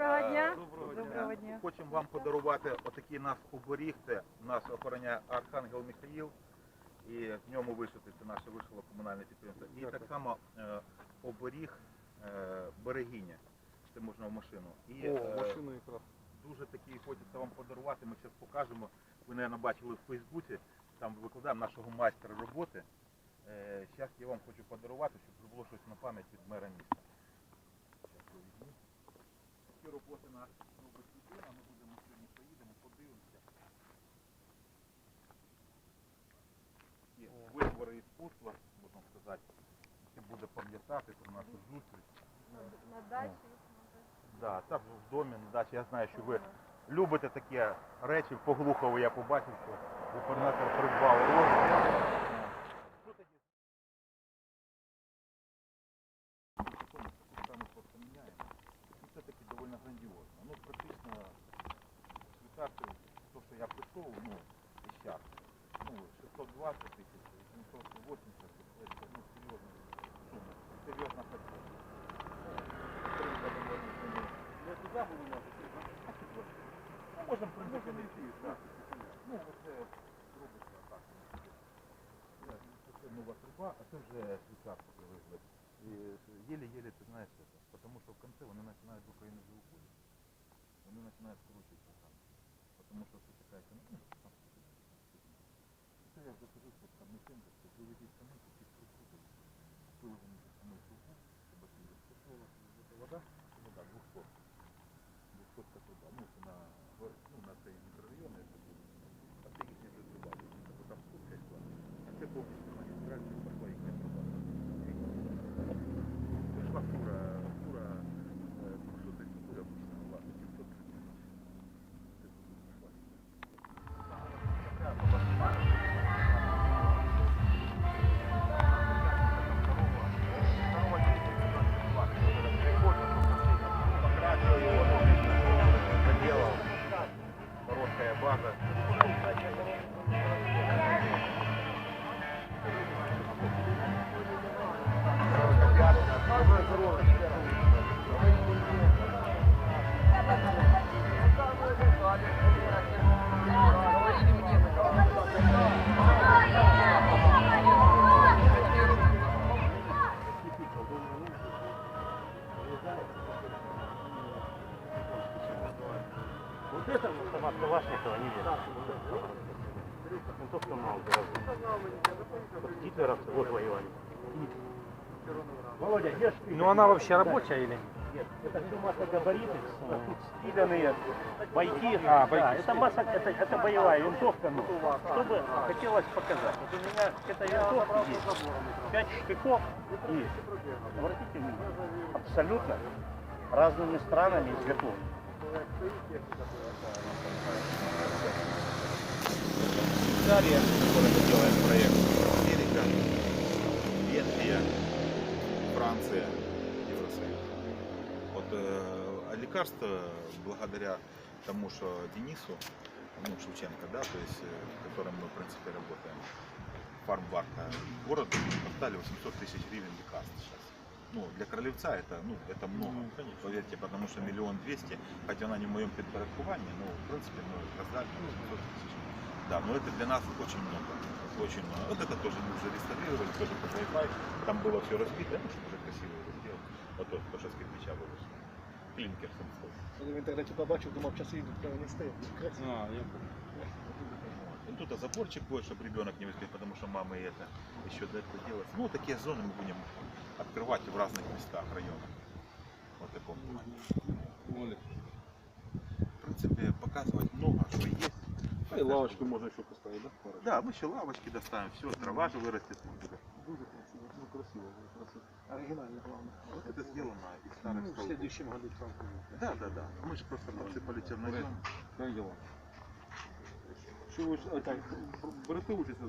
Доброго дня. Доброго Доброго дня. Хочемо вам подарувати отакий нас оберіг. Це нас охороняє Архангел Михаїл. І в ньому вишити це наше вишило комунальне підприємство. І так само е, оберіг е, берегиня. Це можна в машину. І О, е, машину якраз. дуже такий хочеться вам подарувати. Ми зараз покажемо. Ви, мабуть, бачили в Фейсбуці. Там викладаємо нашого майстра роботи. Зараз я вам хочу подарувати, щоб було щось на пам'ять від мера міста. Щас я візьму. Такі роботи на робить людина. Ми будемо сьогодні поїдемо, подивимося. Такі витвори іскусства, можна сказати. Це буде пам'ятати про нашу зустріч. На дачі. Да, так в домі, на дачі. Я знаю, що ви любите такі речі. По Глухову я побачив, що губернатор придбав розмір. Це таки доволі грандіозно. Ну, практично світати, то, що я прийшов, ну, із час. Ну, 620 тисяч, 880, це ну, серйозна сума, серйозна картина. Підтримка доволі сильна. Я туди буду ляти, а тут Ну, можна, в принципі, не йти, так. Ну, оце робиться так. Це нова труба, а це вже світарка привезли. І еле-еле, ты знаешь это, потому что в конце вони начинают в Украину же уходить, вони начинают скручиваться там, потому что это такая, ну, там, це я захожу, що там не тем, що виведіть самі, такі структури, виведені самі трубу, щоб это это вода, вода, двухсот, двухсотка труба, ну, це на, гор- ну, на цей мікрорайон, це Хорошая база. Вот это вот автомат Калашникова не то, что мало Вот гитлеровцы вот воевали. Володя, где ты? Ну она вообще рабочая или нет? Нет, это все а тут спиленные бойки. А, Да, бойки это масса, это, это боевая винтовка, ну, чтобы хотелось показать. Вот у меня к этой винтовке есть пять штыков и, обратите внимание, абсолютно разными странами изготовлены. Швейцария, которая мы делаем проект, Америка, Венгрия, Франция, Евросоюз. Вот э, а лекарства, благодаря тому, что Денису, ну, Шевченко, да, то есть, э, которым мы, в принципе, работаем, фармбарка, городу поставили 800 тысяч гривен лекарств сейчас. Ну, для Кролевца это, ну, это много, поверьте, потому что миллион двести, хотя она не в моем предпорядковании, но, в принципе, мы раздали 800 тысяч. Да, но это для нас очень много. Очень много. Вот это тоже мы уже реставрировали, тоже под Wi-Fi. Там было все разбито, ну, чтобы уже красиво его сделать. Вот то, то, что с кирпича выросло. Клинкер самостой. В інтернеті побачив, думав, часи йдуть, прямо не стоять. Красиво. А, я И тут а заборчик будет, чтобы ребенок не выскочил, потому что мама и это еще до этого делать. Ну, такие зоны мы будем открывать в разных местах района. Вот таком плане. В принципе, показывать много, что есть. І лавочку можна ще поставити, да? Да, мы еще лавочки доставим, все, трава же вырастет. Дуже красиво. Ну красиво, красиво. Оригінально, главное. Это сделано из старых Ну, в следующем году там. Да, да, да. Мы же просто подсыпали чернозем. Как дела? Ж, а, так, берете участь у